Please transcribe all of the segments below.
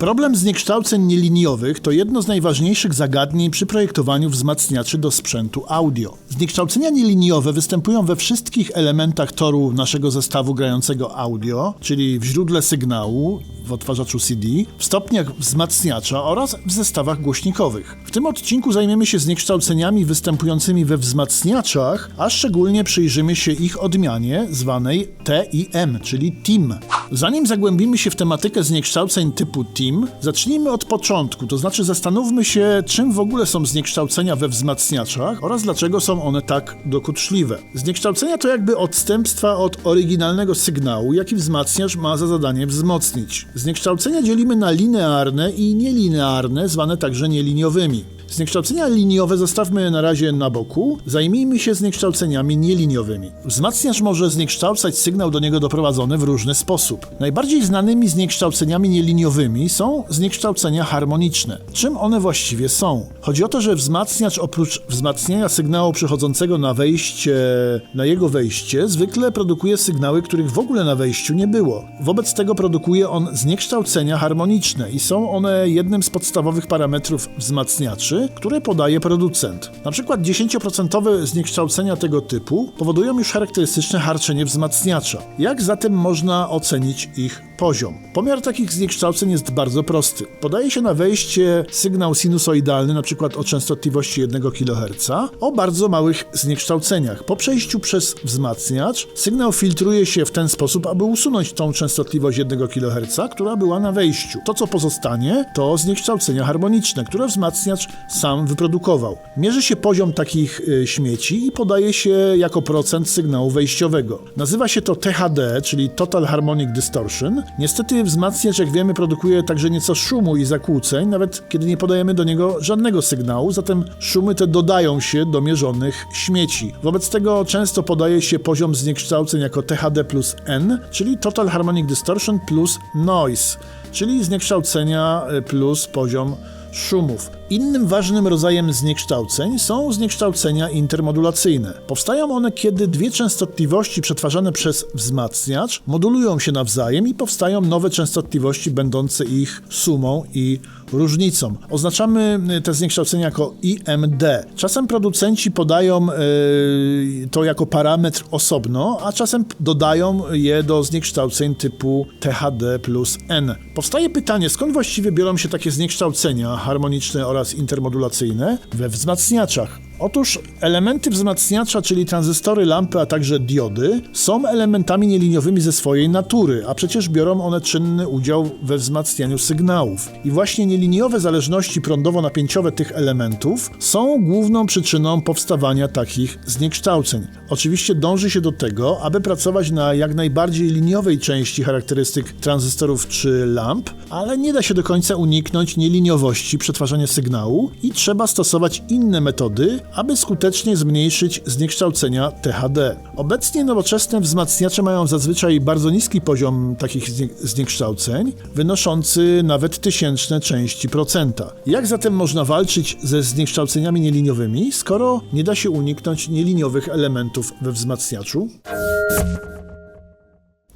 Problem zniekształceń nieliniowych to jedno z najważniejszych zagadnień przy projektowaniu wzmacniaczy do sprzętu audio. Zniekształcenia nieliniowe występują we wszystkich elementach toru naszego zestawu grającego audio, czyli w źródle sygnału, w odtwarzaczu CD, w stopniach wzmacniacza oraz w zestawach głośnikowych. W tym odcinku zajmiemy się zniekształceniami występującymi we wzmacniaczach, a szczególnie przyjrzymy się ich odmianie zwanej TIM, czyli TIM. Zanim zagłębimy się w tematykę zniekształceń typu TIM, zacznijmy od początku, to znaczy zastanówmy się, czym w ogóle są zniekształcenia we wzmacniaczach oraz dlaczego są one tak dokuczliwe. Zniekształcenia to jakby odstępstwa od oryginalnego sygnału, jaki wzmacniacz ma za zadanie wzmocnić. Zniekształcenia dzielimy na linearne i nielinearne, zwane także nieliniowymi. Zniekształcenia liniowe zostawmy na razie na boku, zajmijmy się zniekształceniami nieliniowymi. Wzmacniacz może zniekształcać sygnał do niego doprowadzony w różny sposób. Najbardziej znanymi zniekształceniami nieliniowymi są zniekształcenia harmoniczne. Czym one właściwie są? Chodzi o to, że wzmacniacz oprócz wzmacniania sygnału przychodzącego na wejście, na jego wejście, zwykle produkuje sygnały, których w ogóle na wejściu nie było. Wobec tego produkuje on zniekształcenia harmoniczne i są one jednym z podstawowych parametrów wzmacniaczy, które podaje producent. Na przykład 10% zniekształcenia tego typu powodują już charakterystyczne harczenie wzmacniacza. Jak zatem można ocenić ich poziom? Pomiar takich zniekształceń jest bardzo prosty. Podaje się na wejście sygnał sinusoidalny, przykład o częstotliwości 1 kHz, o bardzo małych zniekształceniach. Po przejściu przez wzmacniacz sygnał filtruje się w ten sposób, aby usunąć tą częstotliwość 1 kHz, która była na wejściu. To, co pozostanie, to zniekształcenia harmoniczne, które wzmacniacz sam wyprodukował. Mierzy się poziom takich y, śmieci i podaje się jako procent sygnału wejściowego. Nazywa się to THD, czyli Total Harmonic Distortion. Niestety wzmacniacz, jak wiemy, produkuje także nieco szumu i zakłóceń, nawet kiedy nie podajemy do niego żadnego sygnału, zatem szumy te dodają się do mierzonych śmieci. Wobec tego często podaje się poziom zniekształceń jako THD plus N, czyli Total Harmonic Distortion plus Noise, czyli zniekształcenia y, plus poziom szumów. Innym ważnym rodzajem zniekształceń są zniekształcenia intermodulacyjne. Powstają one, kiedy dwie częstotliwości przetwarzane przez wzmacniacz modulują się nawzajem i powstają nowe częstotliwości będące ich sumą i różnicą. Oznaczamy y, te zniekształcenia jako IMD. Czasem producenci podają yy, to jako parametr osobno, a czasem dodają je do zniekształceń typu THD plus N. Powstaje pytanie, skąd właściwie biorą się takie zniekształcenia harmoniczne oraz intermodulacyjne we wzmacniaczach? Otóż elementy wzmacniacza, czyli tranzystory, lampy, a także diody, są elementami nieliniowymi ze swojej natury, a przecież biorą one czynny udział we wzmacnianiu sygnałów. I właśnie nieliniowe zależności prądowo-napięciowe tych elementów są główną przyczyną powstawania takich zniekształceń. Oczywiście dąży się do tego, aby pracować na jak najbardziej liniowej części charakterystyk tranzystorów czy lamp, ale nie da się do końca uniknąć nieliniowości przetwarzania sygnału i trzeba stosować inne metody, aby skutecznie zmniejszyć zniekształcenia THD. Obecnie nowoczesne wzmacniacze mają zazwyczaj bardzo niski poziom takich znie- zniekształceń, wynoszący nawet tysięczne części procenta. Jak zatem można walczyć ze zniekształceniami nieliniowymi, skoro nie da się uniknąć nieliniowych elementów we wzmacniaczu?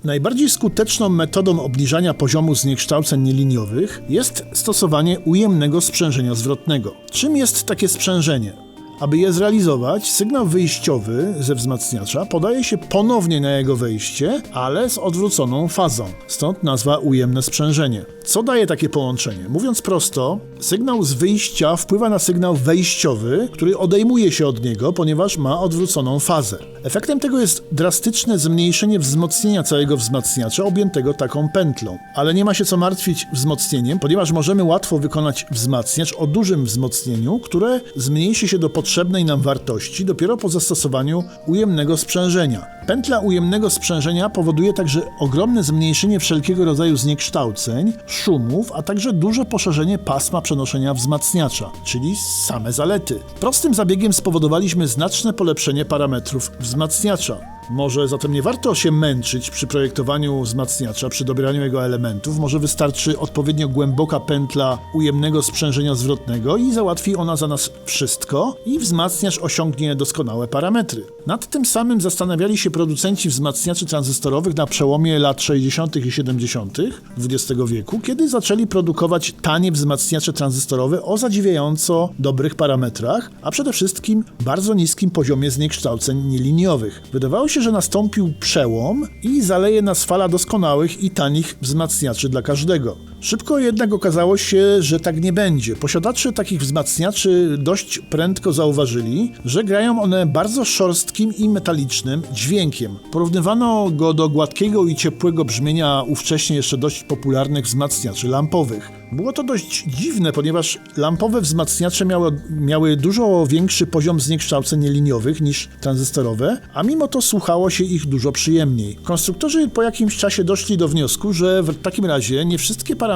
Najbardziej skuteczną metodą obniżania poziomu zniekształceń nieliniowych jest stosowanie ujemnego sprzężenia zwrotnego. Czym jest takie sprzężenie? Aby je zrealizować, sygnał wyjściowy ze wzmacniacza podaje się ponownie na jego wejście, ale z odwróconą fazą. Stąd nazwa ujemne sprzężenie. Co daje takie połączenie? Mówiąc prosto, sygnał z wyjścia wpływa na sygnał wejściowy, który odejmuje się od niego, ponieważ ma odwróconą fazę. Efektem tego jest drastyczne zmniejszenie wzmocnienia całego wzmacniacza objętego taką pętlą. Ale nie ma się co martwić wzmocnieniem, ponieważ możemy łatwo wykonać wzmacniacz o dużym wzmocnieniu, które zmniejszy się do potrzebnej nam wartości dopiero po zastosowaniu ujemnego sprzężenia. Pętla ujemnego sprzężenia powoduje także ogromne zmniejszenie wszelkiego rodzaju zniekształceń, szumów, a także duże poszerzenie pasma przenoszenia wzmacniacza, czyli same zalety. Prostym zabiegiem spowodowaliśmy znaczne polepszenie parametrów wzmacniacza. Może zatem nie warto się męczyć przy projektowaniu wzmacniacza, przy dobieraniu jego elementów. Może wystarczy odpowiednio głęboka pętla ujemnego sprzężenia zwrotnego i załatwi ona za nas wszystko i wzmacniacz osiągnie doskonałe parametry. Nad tym samym zastanawiali się producenci wzmacniaczy tranzystorowych na przełomie lat 60. i 70. XX wieku, kiedy zaczęli produkować tanie wzmacniacze tranzystorowe o zadziwiająco dobrych parametrach, a przede wszystkim bardzo niskim poziomie zniekształceń nieliniowych. Wydawało się, że nastąpił przełom i zaleje nas fala doskonałych i tanich wzmacniaczy dla każdego. Szybko jednak okazało się, że tak nie będzie. Posiadacze takich wzmacniaczy dość prędko zauważyli, że grają one bardzo szorstkim i metalicznym dźwiękiem. Porównywano go do gładkiego i ciepłego brzmienia ówcześnie jeszcze dość popularnych wzmacniaczy lampowych. Było to dość dziwne, ponieważ lampowe wzmacniacze miały, miały dużo większy poziom zniekształceń nieliniowych niż tranzystorowe, a mimo to słuchało się ich dużo przyjemniej. Konstruktorzy po jakimś czasie doszli do wniosku, że w takim razie nie wszystkie parametry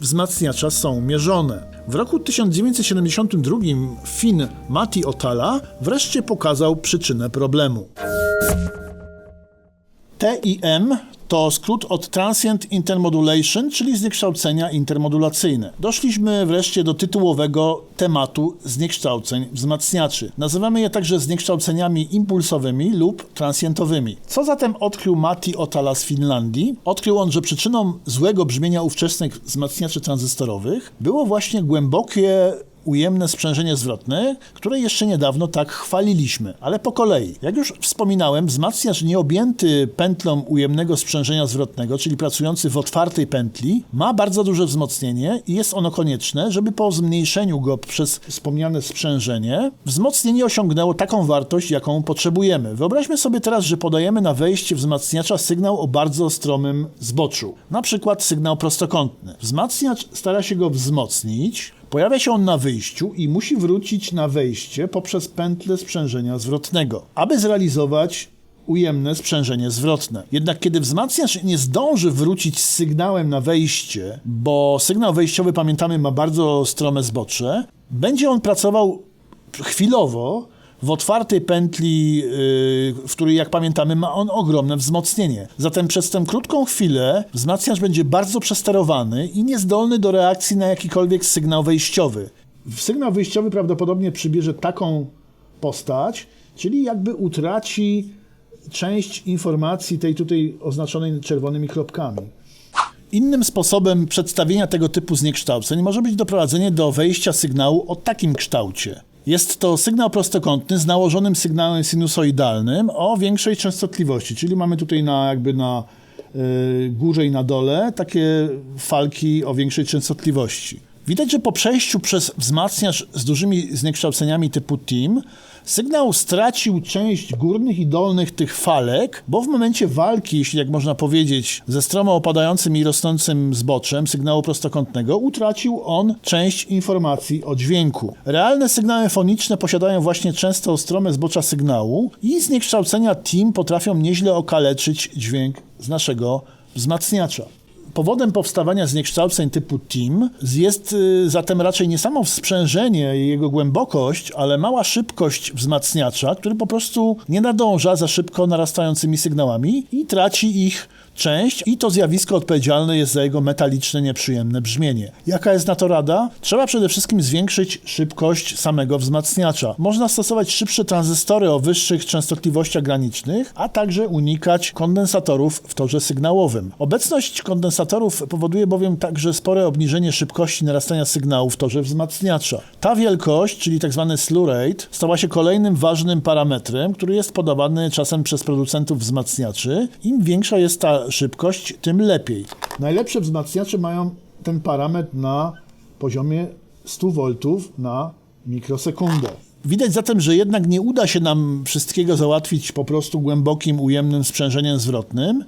wzmacniacza są mierzone. W roku 1972 Finn Mati Otala wreszcie pokazał przyczynę problemu. TIM to skrót od Transient Intermodulation, czyli zniekształcenia intermodulacyjne. Doszliśmy wreszcie do tytułowego tematu zniekształceń wzmacniaczy. Nazywamy je także zniekształceniami impulsowymi lub transientowymi. Co zatem odkrył Mati Otala z Finlandii? Odkrył on, że przyczyną złego brzmienia ówczesnych wzmacniaczy tranzystorowych było właśnie głębokie ujemne sprzężenie zwrotne, które jeszcze niedawno tak chwaliliśmy, ale po kolei. Jak już wspominałem, wzmacniacz nieobjęty pętlą ujemnego sprzężenia zwrotnego, czyli pracujący w otwartej pętli, ma bardzo duże wzmocnienie i jest ono konieczne, żeby po zmniejszeniu go przez wspomniane sprzężenie, wzmocnienie osiągnęło taką wartość, jaką potrzebujemy. Wyobraźmy sobie teraz, że podajemy na wejście wzmacniacza sygnał o bardzo stromym zboczu, na przykład sygnał prostokątny. Wzmacniacz stara się go wzmocnić, Pojawia się on na wyjściu i musi wrócić na wejście poprzez pętlę sprzężenia zwrotnego, aby zrealizować ujemne sprzężenie zwrotne. Jednak kiedy wzmacniacz nie zdąży wrócić z sygnałem na wejście, bo sygnał wejściowy, pamiętamy, ma bardzo strome zbocze, będzie on pracował chwilowo, w otwartej pętli, yy, w której, jak pamiętamy, ma on ogromne wzmocnienie. Zatem przez tę krótką chwilę wzmacniacz będzie bardzo przesterowany i niezdolny do reakcji na jakikolwiek sygnał wejściowy. Sygnał wyjściowy prawdopodobnie przybierze taką postać, czyli jakby utraci część informacji tej tutaj oznaczonej czerwonymi kropkami. Innym sposobem przedstawienia tego typu zniekształceń może być doprowadzenie do wejścia sygnału o takim kształcie. Jest to sygnał prostokątny z nałożonym sygnałem sinusoidalnym o większej częstotliwości, czyli mamy tutaj na jakby na y, górze i na dole takie falki o większej częstotliwości. Widać, że po przejściu przez wzmacniacz z dużymi zniekształceniami typu TIM Sygnał stracił część górnych i dolnych tych falek, bo w momencie walki, jeśli jak można powiedzieć, ze stromo opadającym i rosnącym zboczem sygnału prostokątnego, utracił on część informacji o dźwięku. Realne sygnały foniczne posiadają właśnie często strome zbocza sygnału i zniekształcenia TIM potrafią nieźle okaleczyć dźwięk z naszego wzmacniacza. Powodem powstawania zniekształceń typu TIM jest y, zatem raczej nie samo sprzężenie i jego głębokość, ale mała szybkość wzmacniacza, który po prostu nie nadąża za szybko narastającymi sygnałami i traci ich część i to zjawisko odpowiedzialne jest za jego metaliczne, nieprzyjemne brzmienie. Jaka jest na to rada? Trzeba przede wszystkim zwiększyć szybkość samego wzmacniacza. Można stosować szybsze tranzystory o wyższych częstotliwościach granicznych, a także unikać kondensatorów w torze sygnałowym. Obecność kondensatorów powoduje bowiem także spore obniżenie szybkości narastania sygnału w torze wzmacniacza. Ta wielkość, czyli tzw. Tak slew rate, stała się kolejnym ważnym parametrem, który jest podawany czasem przez producentów wzmacniaczy. Im większa jest ta szybkość, tym lepiej. Najlepsze wzmacniacze mają ten parametr na poziomie 100 V na mikrosekundę. Widać zatem, że jednak nie uda się nam wszystkiego załatwić po prostu głębokim, ujemnym sprzężeniem zwrotnym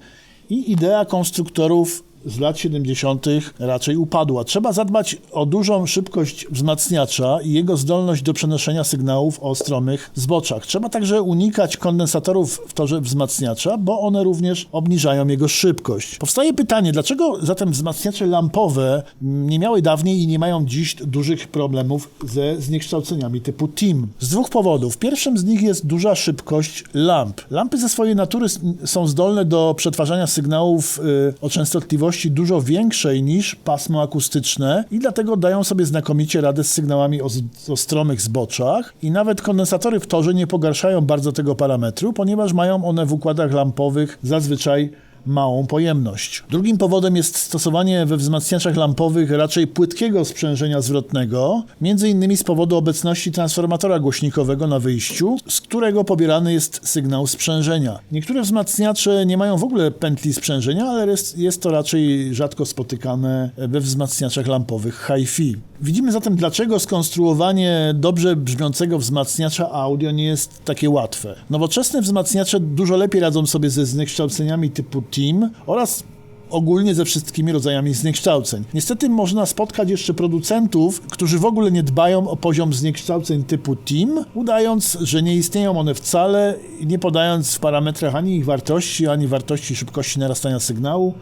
i idea konstruktorów z lat 70. raczej upadła. Trzeba zadbać o dużą szybkość wzmacniacza i jego zdolność do przenoszenia sygnałów o stromych zboczach. Trzeba także unikać kondensatorów w torze wzmacniacza, bo one również obniżają jego szybkość. Powstaje pytanie, dlaczego zatem wzmacniacze lampowe nie miały dawniej i nie mają dziś dużych problemów ze zniekształceniami typu TIM? Z dwóch powodów. Pierwszym z nich jest duża szybkość lamp. Lampy ze swojej natury są zdolne do przetwarzania sygnałów y, o częstotliwości dużo większej niż pasmo akustyczne i dlatego dają sobie znakomicie radę z sygnałami o, o stromych zboczach i nawet kondensatory w torze nie pogarszają bardzo tego parametru, ponieważ mają one w układach lampowych zazwyczaj małą pojemność. Drugim powodem jest stosowanie we wzmacniaczach lampowych raczej płytkiego sprzężenia zwrotnego, innymi z powodu obecności transformatora głośnikowego na wyjściu, z którego pobierany jest sygnał sprzężenia. Niektóre wzmacniacze nie mają w ogóle pętli sprzężenia, ale jest, jest to raczej rzadko spotykane we wzmacniaczach lampowych hi-fi. Widzimy zatem, dlaczego skonstruowanie dobrze brzmiącego wzmacniacza audio nie jest takie łatwe. Nowoczesne wzmacniacze dużo lepiej radzą sobie ze zniekształceniami typu TIM oraz ogólnie ze wszystkimi rodzajami zniekształceń. Niestety można spotkać jeszcze producentów, którzy w ogóle nie dbają o poziom zniekształceń typu TIM, udając, że nie istnieją one wcale nie podając w parametrach ani ich wartości, ani wartości szybkości narastania sygnału,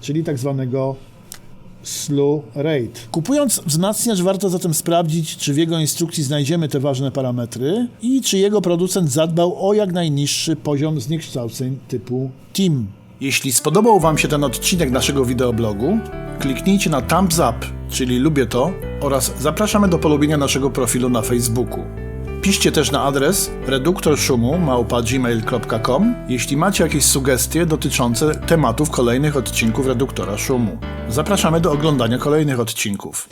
czyli tak zwanego slew rate. Kupując wzmacniacz warto zatem sprawdzić, czy w jego instrukcji znajdziemy te ważne parametry i czy jego producent zadbał o jak najniższy poziom zniekształceń typu TIM. Jeśli spodobał Wam się ten odcinek naszego wideoblogu, kliknijcie na thumbs up, czyli lubię to, oraz zapraszamy do polubienia naszego profilu na Facebooku. Piszcie też na adres reduktorszumu małpa.gmail.com, jeśli macie jakieś sugestie dotyczące tematów kolejnych odcinków Reduktora Szumu. Zapraszamy do oglądania kolejnych odcinków.